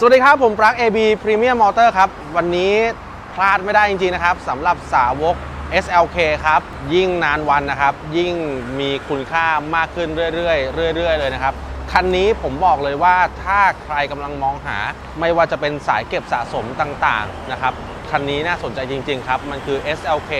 สวัสดีครับ ผมปลั๊ก AB Premium Motor ครับ วันนี้พลาดไม่ได้จริง ๆ นะครับสำหรับสาวก SLK ครับ ยิ่งนานวันนะครับ ยิ่งมีคุณค่ามากขึ้นเรื่อยๆเรื่อยๆเลยนะครับ คันนี้ผมบอกเลยว่าถ้าใครกำลังมองหา ไม่ว่าจะเป็นสายเก็บสะสมต่างๆนะครับ คันนี้น่าสนใจจริง ๆ ครับ มันคือ SLK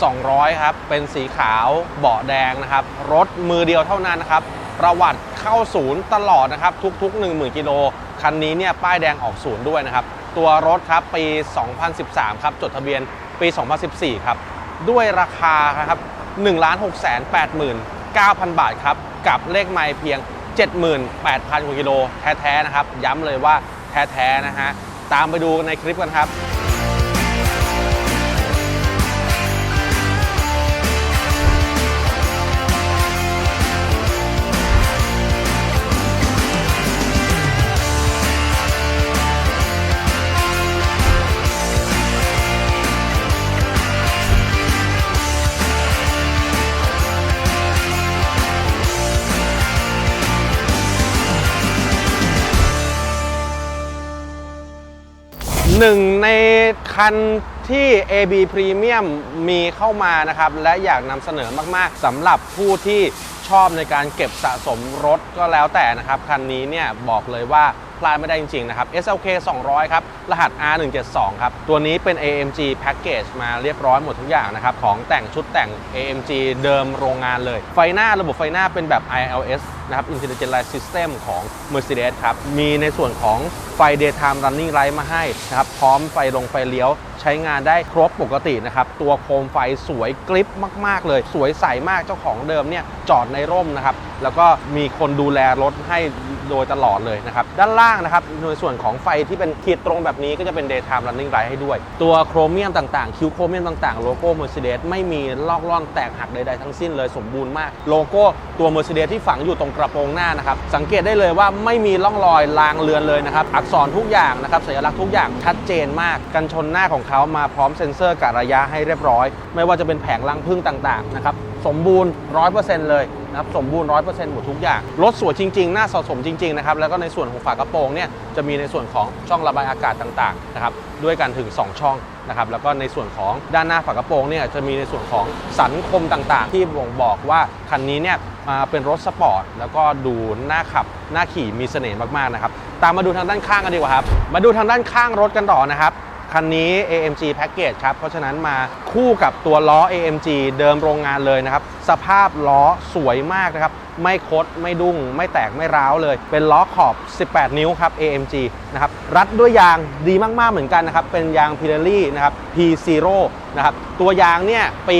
200 ครับ เป็นสีขาวเบาะแดงนะครับ รถมือเดียวเท่านั้นนะครับ ประวัติเข้าศูนย์ตลอดนะครับ ทุกๆ 10,000กิโล คันนี้เนี่ยป้ายแดงออกศูนย์ด้วยนะครับ ตัวรถครับปี 2013 ครับ จดทะเบียนปี 2014 ครับ ด้วยราคาครับ1 6 8 9 0 0 0 บาทครับ กับเลขไมล์เพียง 78,000กว่ากิโลแท้ ๆ นะครับ ย้ำเลยว่าแท้ ๆ นะฮะ ตามไปดูในคลิปกันครับ หนึ่งในคันที่ AB Premium มีเข้ามานะครับ และอยากนำเสนอมากๆสำหรับผู้ที่ชอบในการเก็บสะสมรถก็แล้วแต่นะครับ คันนี้เนี่ยบอกเลยว่าพลาดไม่ได้จริง ๆ นะครับ SLK 200 ครับ รหัส R172 ครับ ตัวนี้เป็น AMG Package มาเรียบร้อยหมดทุกอย่างนะครับ ของแต่งชุดแต่ง AMG เดิมโรงงานเลย ไฟหน้าระบบไฟหน้าเป็นแบบ ILS นะครับ Intelligent Light System ของ Mercedes ครับ มีในส่วนของไฟ Daytime Running Light มาให้นะครับ พร้อมไฟลงไฟเลี้ยวใช้งานได้ครบปกตินะครับ ตัวโคมไฟสวยกริปมาก ๆ เลย สวยใสมากเจ้าของเดิมเนี่ยจอดในร่มนะครับ แล้วก็มีคนดูแลรถให้โดยตลอดเลยนะครับ ด้านล่างนะครับในส่วนของไฟที่เป็นขีดตรงแบบนี้ก็จะเป็น daytime running light ให้ด้วย ตัวโครเมียมต่างๆ คิ้วโครเมียมต่างๆ โลโก้ Mercedes ไม่มีลอกล่อนแตกหักใดๆทั้งสิ้นเลยสมบูรณ์มาก โลโก้ตัว Mercedes ที่ฝังอยู่ตรงกระโปรงหน้านะครับ สังเกตได้เลยว่าไม่มีร่องรอยรางเลือนเลยนะครับ อักษรทุกอย่างนะครับ สัญลักษณ์ทุกอย่างชัดเจนมาก กันชนหน้าของเขามาพร้อมเซ็นเซอร์กะระยะให้เรียบร้อย ไม่ว่าจะเป็นแผงลังพึ่งต่างๆนะครับสมบูรณ์ 100%เลยนะครับสมบูรณ์ 100%หมดทุกอย่าง รถสวยจริงๆหน้าสะสมจริงๆนะครับแล้วก็ในส่วนของฝากระโปรงเนี่ยจะมีในส่วนของช่องระบายอากาศต่างๆนะครับด้วยกันถึง 2 ช่องนะครับแล้วก็ในส่วนของด้านหน้าฝากระโปรงเนี่ยจะมีในส่วนของสันคมต่างๆ ที่บ่งบอกว่าคันนี้เนี่ยมาเป็นรถสปอร์ตแล้วก็ดูหน่าขับหน่าขี่มีเสน่ห์มากๆนะครับตามมาดูทางด้านข้างกันดีกว่าครับมาดูทางด้านข้างรถกันต่อนะครับ คันนี้ AMG Package ครับ เพราะฉะนั้นมาคู่กับตัวล้อ AMG เดิมโรงงานเลยนะครับ สภาพล้อสวยมากนะครับ ไม่คด ไม่ดุ้ง ไม่แตกไม่ร้าวเลย เป็นล้อขอบ 18 นิ้วครับ AMG นะครับ รัดด้วยยางดีมากๆเหมือนกันนะครับ เป็นยาง Pirelli นะครับ P0 นะครับตัวยางเนี่ยปี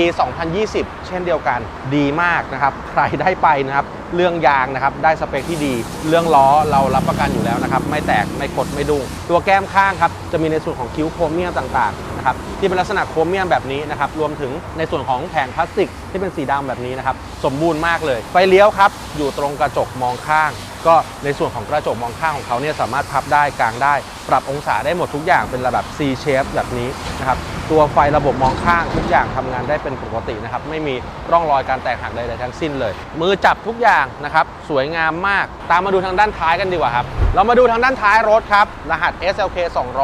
2020 เช่นเดียวกันดีมากนะครับใครได้ไปนะครับเรื่องยางนะครับได้สเปคที่ดี เรื่องล้อเรารับประกันอยู่แล้วนะครับไม่แตกไม่กดไม่ดุงตัวแก้มข้างครับจะมีในส่วนของคิ้วโครเมียมต่างๆนะครับที่เป็นลักษณะโครเมียมแบบนี้นะครับรวมถึงในส่วนของแผงพลาสติกที่เป็นสีดำแบบนี้นะครับสมบูรณ์มากเลยไฟเลี้ยวครับอยู่ตรงกระจกมองข้าง ก็ในส่วนของกระจกมองข้างของเขาเนี่ยสามารถพับได้กางได้ ปรับองศาได้หมดทุกอย่างเป็นระดับ C shape แบบนี้นะครับตัวไฟระบบมองข้างทุกอย่างทำงานได้เป็นปกตินะครับไม่มีร่องรอยการแตกหักใดๆทั้งสิ้นเลย มือจับทุกอย่างนะครับสวยงามมาก ตามมาดูทางด้านท้ายกันดีกว่าครับเรามาดูทางด้านท้ายรถครับรหัส SLK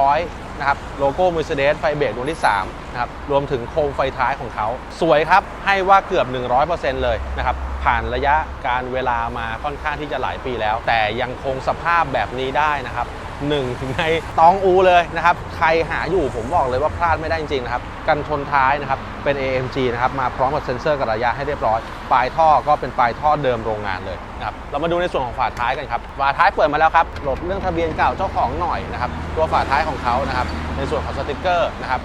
200 นะครับโลโก้ Mercedes ไฟเบรกดวงที่3นะครับรวมถึงโคมไฟท้ายของเขา สวยครับ ให้ว่าเกือบ 100%เลยนะครับผ่านระยะการเวลามาค่อนข้างที่จะหลายปีแล้ว แต่ยังคงสภาพแบบนี้ได้นะครับ หนึ่งในตองอูเลยนะครับ ใครหาอยู่ผมบอกเลยว่าพลาดไม่ได้จริงๆนะครับ กันชนท้ายนะครับ เป็น AMG นะครับ มาพร้อมกับเซ็นเซอร์กับระยะให้เรียบร้อย ปลายท่อก็เป็นปลายท่อเดิมโรงงานเลยนะครับ เรามาดูในส่วนของฝาท้ายกันครับ ฝาท้ายเปิดมาแล้วครับ หลบเรื่องทะเบียนเก่าเจ้าของหน่อยนะครับ ตัวฝาท้ายของเขานะครับ ในส่วนของสติกเกอร์นะครับ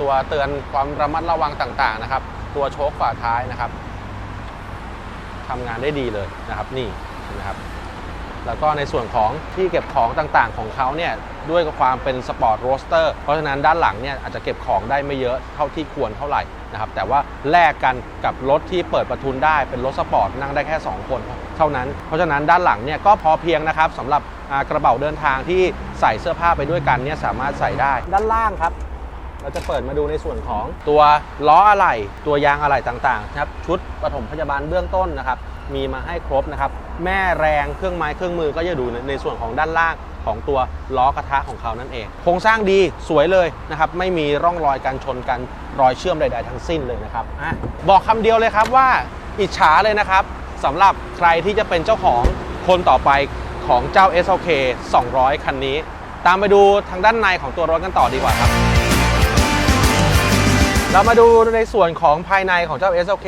ตัวเตือนความระมัดระวังต่างๆนะครับ ตัวโชคฝาท้ายนะครับทำงานได้ดีเลยนะครับ นี่นะครับ แล้วก็ในส่วนของที่เก็บของต่างๆ ของเขาเนี่ยด้วยความเป็นสปอร์ตโรสเตอร์เพราะฉะนั้นด้านหลังเนี่ยอาจจะเก็บของได้ไม่เยอะเท่าที่ควรเท่าไหร่นะครับแต่ว่าแลกกันกับรถที่เปิดประทุนได้เป็นรถสปอร์ตนั่งได้แค่ 2 คนเท่านั้น เพราะฉะนั้นด้านหลังเนี่ยก็พอเพียงนะครับสำหรับกระเป๋าเดินทางที่ใส่เสื้อผ้าไปด้วยกันเนี่ยสามารถใส่ได้ด้านล่างครับเราจะเปิดมาดูในส่วนของตัวล้ออะไหล่ตัวยางอะไหล่ต่างๆนะครับชุดปฐมพยาบาลเบื้องต้นนะครับ มีมาให้ครบนะครับ แม่แรงเครื่องไม้เครื่องมือก็จะดูในส่วนของด้านล่างของตัวล้อกระทะของเขานั่นเอง โครงสร้างดีสวยเลยนะครับ ไม่มีร่องรอยการชนกันรอยเชื่อมใดๆทั้งสิ้นเลยนะครับอบอกคำเดียวเลยครับว่าอิจฉาเลยนะครับสำหรับใครที่จะเป็นเจ้าของคนต่อไปของเจ้า SLK 200 คันนี้ ตามไปดูทางด้านในของตัวรถกันต่อดีกว่าครับ เรามาดูในส่วนของภายในของเจ้า SLK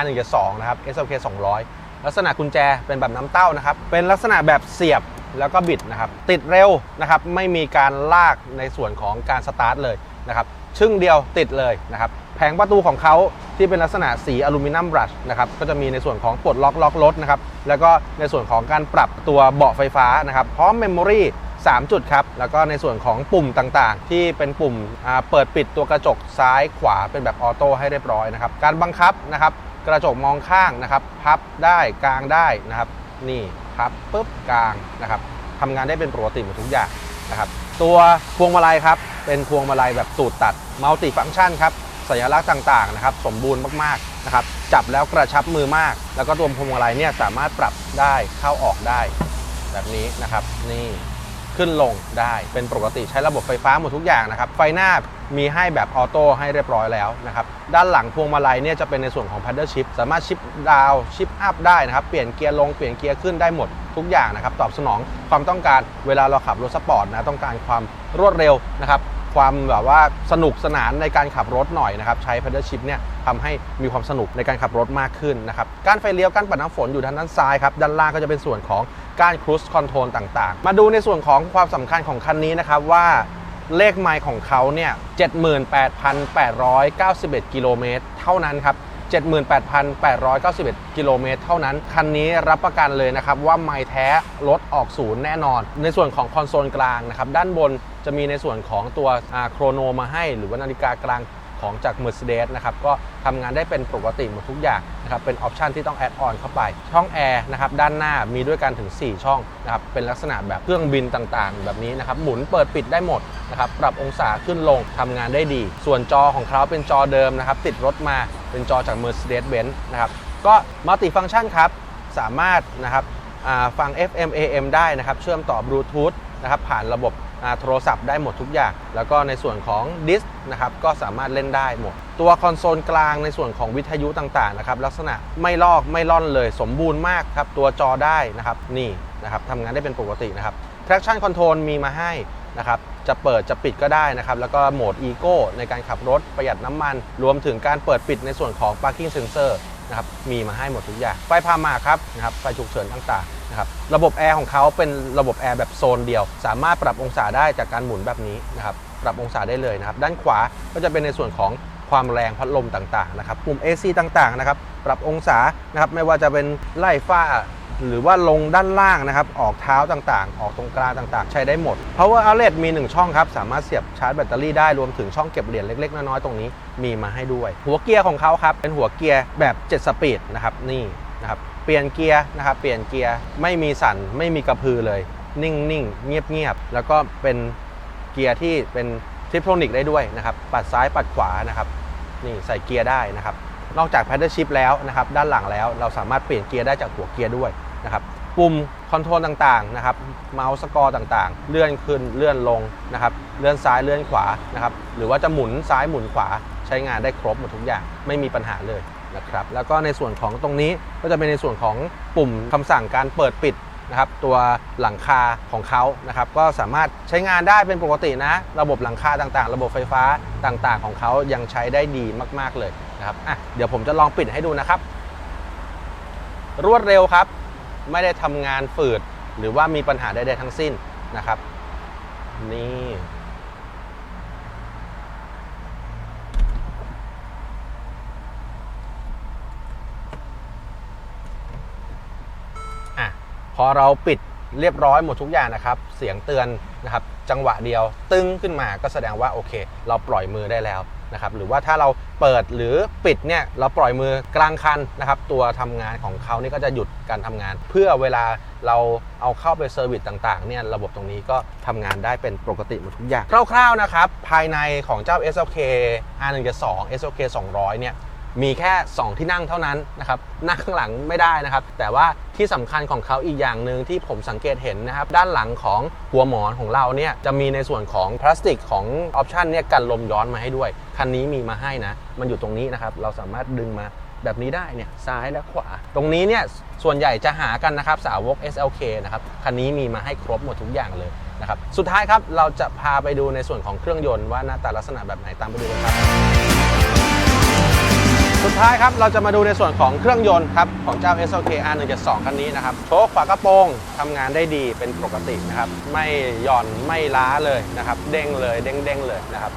R12 นะครับ SLK 200 ลักษณะกุญแจเป็นแบบน้ำเต้านะครับ เป็นลักษณะแบบเสียบแล้วก็บิดนะครับ ติดเร็วนะครับ ไม่มีการลากในส่วนของการสตาร์ทเลยนะครับชึ่งเดียวติดเลยนะครับ แผงประตูของเขาที่เป็นลักษณะสีอลูมิเนียมบรัชนะครับ ก็จะมีในส่วนของปลดล็อกล็อกรถนะครับ แล้วก็ในส่วนของการปรับตัวเบาะไฟฟ้านะครับ พร้อมเมมโมรี่3 จุดครับ แล้วก็ในส่วนของปุ่มต่างๆ ที่เป็นปุ่มเปิดปิดตัวกระจกซ้ายขวาเป็นแบบออโต้ให้เรียบร้อยนะครับ การบังคับนะครับ กระจกมองข้างนะครับ พับได้กลางได้นะครับ นี่พับปุ๊บกลางนะครับทำงานได้เป็นปกติหมดทุกอย่างนะครับ ตัวพวงมาลัยครับ เป็นพวงมาลัยแบบสูตรตัดมัลติฟัง c t ชันครับสัญลักษณ์ต่างๆนะครับ สมบูรณ์มากๆนะครับ จับแล้วกระชับมือมาก แล้วก็ตัวพวงมาลัยเนี่ยสามารถปรับได้เข้าออกได้ แบบนี้นะครับนี่ ขึ้นลงได้เป็นปกติใช้ระบบไฟฟ้าหมดทุกอย่างนะครับ ไฟหน้ามีให้แบบออโต้ให้เรียบร้อยแล้วนะครับ ด้านหลังพวงมาลัยเนี่ยจะเป็นในส่วนของ paddle shift สามารถชิปดาวชิปอัพได้นะครับ เปลี่ยนเกียร์ลงเปลี่ยนเกียร์ขึ้นได้หมดทุกอย่างนะครับ ตอบสนองความต้องการเวลาเราขับรถสปอร์ตนะต้องการความรวดเร็วนะครับ ความแบบว่าสนุกสนานในการขับรถหน่อยนะครับใช้ pedal shift เนี่ยทำให้มีความสนุกในการขับรถมากขึ้นนะครับการไฟเลี้ยวการปัดน้ำฝนอยู่ทางด้านซ้ายครับด้านล่างก็จะเป็นส่วนของการ cruise control ต่างๆ มาดูในส่วนของความสำคัญของคันนี้นะครับว่าเลขไมล์ของเขาเนี่ย 78,891 กิโลเมตร เท่านั้นครับ 78,891 กิโลเมตรเท่านั้น คันนี้รับประกันเลยนะครับว่าไมล์แท้รถออกศูนย์แน่นอน ในส่วนของคอนโซลกลางนะครับด้านบนจะมีในส่วนของตัวโครโนมาให้ หรือว่านาฬิกากลางของจาก Mercedes นะครับก็ทำงานได้เป็นปกติหมดทุกอย่างนะครับเป็นออปชันที่ต้องแอดออนเข้าไป ช่องแอร์นะครับด้านหน้ามีด้วยกันถึง 4 ช่องนะครับเป็นลักษณะแบบเครื่องบินต่างๆ แบบนี้นะครับหมุนเปิดปิดได้หมดนะครับปรับองศาขึ้นลงทำงานได้ดี ส่วนจอของเขาเป็นจอเดิมนะครับติดรถมา เป็นจอจาก Mercedes-Benz นะครับ ก็มัลติฟัง c t ชันครับ สามารถนะครับฟัง FM AM ได้นะครับ เชื่อมต่อบลูทูธนะครับ ผ่านระบบโทรศัพท์ได้หมดทุกอย่าง แล้วก็ในส่วนของดิสนะครับ ก็สามารถเล่นได้หมด ตัวคอนโซลกลางในส่วนของวิทยุต่างๆนะครับ ลักษณะไม่ลอกไม่ล่อนเลย สมบูรณ์มากครับ ตัวจอได้นะครับ นี่นะครับทำงานได้เป็นปกตินะครับ traction control มีมาให้ นะครับจะเปิดจะปิดก็ได้นะครับแล้วก็โหมด Eco ในการขับรถประหยัดน้ำมัน รวมถึงการเปิดปิดในส่วนของ parking sensor นะครับมีมาให้หมดทุกอย่าง ไฟพามาครับนะครับไฟฉุกเฉินต่างๆนะครับระบบแอร์ของเขาเป็นระบบแอร์แบบโซนเดียว สามารถปรับองศาได้จากการหมุนแบบนี้นะครับปรับองศาได้เลยนะครับด้านขวาก็จะเป็นในส่วนของความแรงพัดลมต่างๆนะครับปุ่ม AC ต่างๆนะครับปรับองศานะครับไม่ว่าจะเป็นไล่ฝ้า หรือว่าลงด้านล่างนะครับ ออกเท้าต่างๆ ออกตรงกลางต่างๆ ใช้ได้หมด Power Outlet มี 1 ช่องครับ สามารถเสียบชาร์จแบตเตอรี่ได้รวมถึงช่องเก็บเหรียญเล็ก ๆ น้อยๆตรงนี้มีมาให้ด้วย หัวเกียร์ของเขาครับ เป็นหัวเกียร์แบบ 7 สปีดนะครับนี่นะครับเปลี่ยนเกียร์นะครับเปลี่ยนเกียร์ไม่มีสั่นไม่มีกระพือเลย นิ่งๆเงียบๆแล้วก็เป็นเกียร์ที่เป็นทริปโทนิกได้ด้วยนะครับปัดซ้ายปัดขวานะครับนี่ใส่เกียร์ได้นะครับนอกจาก paddle shift แล้วนะครับด้านหลังแล้วเราสามารถเปลี่ยนเกียร์ได้จากหัวเกียร์ด้วย นะครับปุ่มคอนโทรลต่างๆนะครับเมาส์สกอร์ต่างๆ เลื่อนขึ้นเลื่อนลงนะครับเลื่อนซ้ายเลื่อนขวานะครับหรือว่าจะหมุนซ้ายหมุนขวาใช้งานได้ครบหมดทุกอย่างไม่มีปัญหาเลยนะครับแล้วก็ในส่วนของตรงนี้ก็จะเป็นในส่วนของปุ่มคำสั่งการเปิดปิดนะครับตัวหลังคาของเขานะครับก็สามารถใช้งานได้เป็นปกตินะ ระบบหลังคาต่างๆ ระบบไฟฟ้าต่างๆ ของเขายังใช้ได้ดีมากๆเลยนะครับอะเดี๋ยวผมจะลองปิดให้ดูนะครับ รวดเร็วครับ ไม่ได้ทำงานฝืด หรือว่ามีปัญหาใดๆทั้งสิ้นนะครับนี่อะพอเราปิดเรียบร้อยหมดทุกอย่างนะครับ เสียงเตือนนะครับ จังหวะเดียวตึ้งขึ้นมาก็แสดงว่าโอเค เราปล่อยมือได้แล้ว นะครับหรือว่าถ้าเราเปิดหรือปิดเนี่ยเราปล่อยมือกลางคันนะครับตัวทำงานของเขานี่ก็จะหยุดการทำงาน เพื่อเวลาเราเอาเข้าไปเซอร์วิสต่างๆเนี่ยระบบตรงนี้ก็ทำงานได้เป็นปกติหมดทุกอย่างคร่าวๆนะครับภายในของเจ้า SLK R172 SLK 200เนี่ยมีแค่ 2 ที่นั่งเท่านั้นนะครับนั่งข้างหลังไม่ได้นะครับ แต่ว่า ที่สำคัญของเขาอีกอย่างหนึ่งที่ผมสังเกตเห็นนะครับ ด้านหลังของหัวหมอนของเราเนี่ยจะมีในส่วนของพลาสติกของออปชันเนี่ยกันลมย้อนมาให้ด้วย คันนี้มีมาให้นะ มันอยู่ตรงนี้นะครับ เราสามารถดึงมาแบบนี้ได้เนี่ยซ้ายและขวา ตรงนี้เนี่ยส่วนใหญ่จะหากันนะครับสาวก SLK นะครับคันนี้มีมาให้ครบหมดทุกอย่างเลยนะครับสุดท้ายครับเราจะพาไปดูในส่วนของเครื่องยนต์ว่าหน้าตาลักษณะแบบไหนตามไปดูกันครับ สุดท้ายครับเราจะมาดูในส่วนของเครื่องยนต์ครับของเจ้า SLK R172 คันนี้นะครับโชคฝากระโปรงทำงานได้ดีเป็นปกตินะครับไม่หย่อนไม่ล้าเลยนะครับเด้งเลยเด้งเด้งเลยนะครับ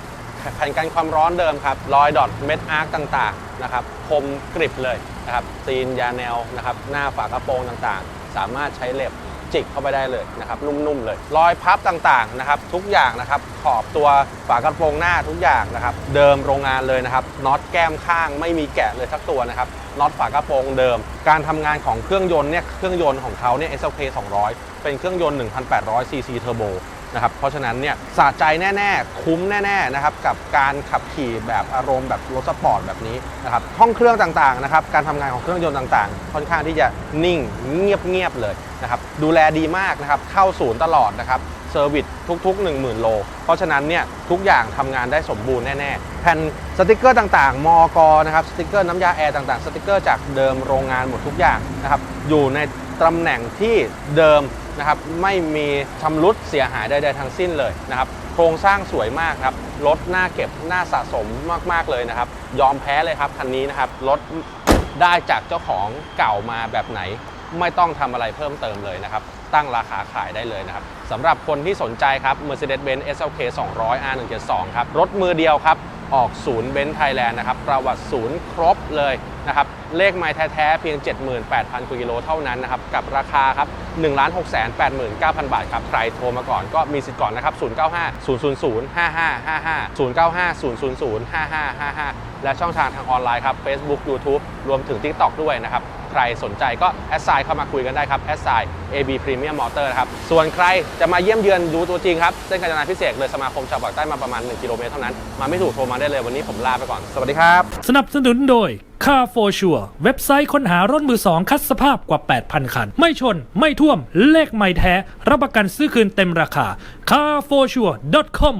แผ่นกันความร้อนเดิมครับรอยดอทเม็ดอาร์คต่างๆนะครับคมกริบเลยนะครับซีนยาแนวนะครับหน้าฝากระโปรงต่างๆ สามารถใช้เล็บ จิกเข้าไปได้เลยนะครับนุ่มๆเลย รอยพับต่างๆนะครับทุกอย่างนะครับขอบตัวฝากระโปรงหน้าทุกอย่างนะครับเดิมโรงงานเลยนะครับน็อตแก้มข้างไม่มีแกะเลยสักตัวนะครับน็อตฝากระโปรงเดิม การทำงานของเครื่องยนต์เนี่ยเครื่องยนต์ของเขาเนี่ย SLK 200 เป็นเครื่องยนต์ 1,800 cc เทอร์โบ นะครับเพราะฉะนั้นเนี่ยสะใจแน่ๆ คุ้มแน่ๆนะครับกับการขับขี่แบบอารมณ์แบบรถสปอร์ตแบบนี้นะครับห้องเครื่องต่างๆนะครับการทำงานของเครื่องยนต์ต่างๆ ค่อนข้างที่จะนิ่งเงียบๆเลยนะครับดูแลดีมากนะครับเข้าศูนย์ตลอดนะครับเซอร์วิสทุกๆ 10,000 โล เพราะฉะนั้นเนี่ยทุกอย่างทำงานได้สมบูรณ์แน่ ๆ แผ่นสติกเกอร์ต่างๆ มอกนะครับสติกเกอร์น้ำยาแอร์ต่างๆ สติกเกอร์จากเดิมโรงงานหมดทุกอย่างนะครับอยู่ใน ตำแหน่งที่เดิมนะครับไม่มีชำรุดเสียหายใดๆทั้งสิ้นเลยนะครับโครงสร้างสวยมากครับรถน่าเก็บน่าสะสมมากๆเลยนะครับ ยอมแพ้เลยครับคันนี้นะครับรถได้จากเจ้าของเก่ามาแบบไหน ไม่ต้องทำอะไรเพิ่มเติมเลยนะครับ ตั้งราคาขายได้เลยนะครับ สำหรับคนที่สนใจครับ Mercedes-Benz SLK 200 R172 ครับ รถมือเดียวครับ ออกศูนย์เบนซ์ไทยแลนด์นะครับ ประวัติศูนย์ครบเลยนะครับ เลขไม้แท้ ๆ เพียง 78,000กิโลเท่านั้นนะครับ กับราคาครับ 1 6 8 9 0 0 0 บาทครับ ใครโทรมาก่อนก็มีสิทธิ์ก่อนนะครับ 095 000 5555 095 000 5555 และช่องทางทางออนไลน์ครับ Facebook YouTube รวมถึง TikTok ด้วยนะครับ ใครสนใจก็แอดไซน์เข้ามาคุยกันได้ครับแอดไซน์ AB Premium Motor นะครับส่วนใครจะมาเยี่ยมเยือนดูตัวจริงครับเส้นกาญจนาพิเศษเลยสมาคมชาวปากใต้มาประมาณ 1 กิโลเมตรเท่านั้น มาไม่ถูกโทรมาได้เลยวันนี้ผมลาไปก่อน สวัสดีครับ สนับสนุนโดย Car for Sure เว็บไซต์ค้นหารถมือสองคัดสภาพกว่า 8,000 คัน ไม่ชน ไม่ท่วม เลขไม่แท้ รับประกันซื้อคืนเต็มราคา carforsure.com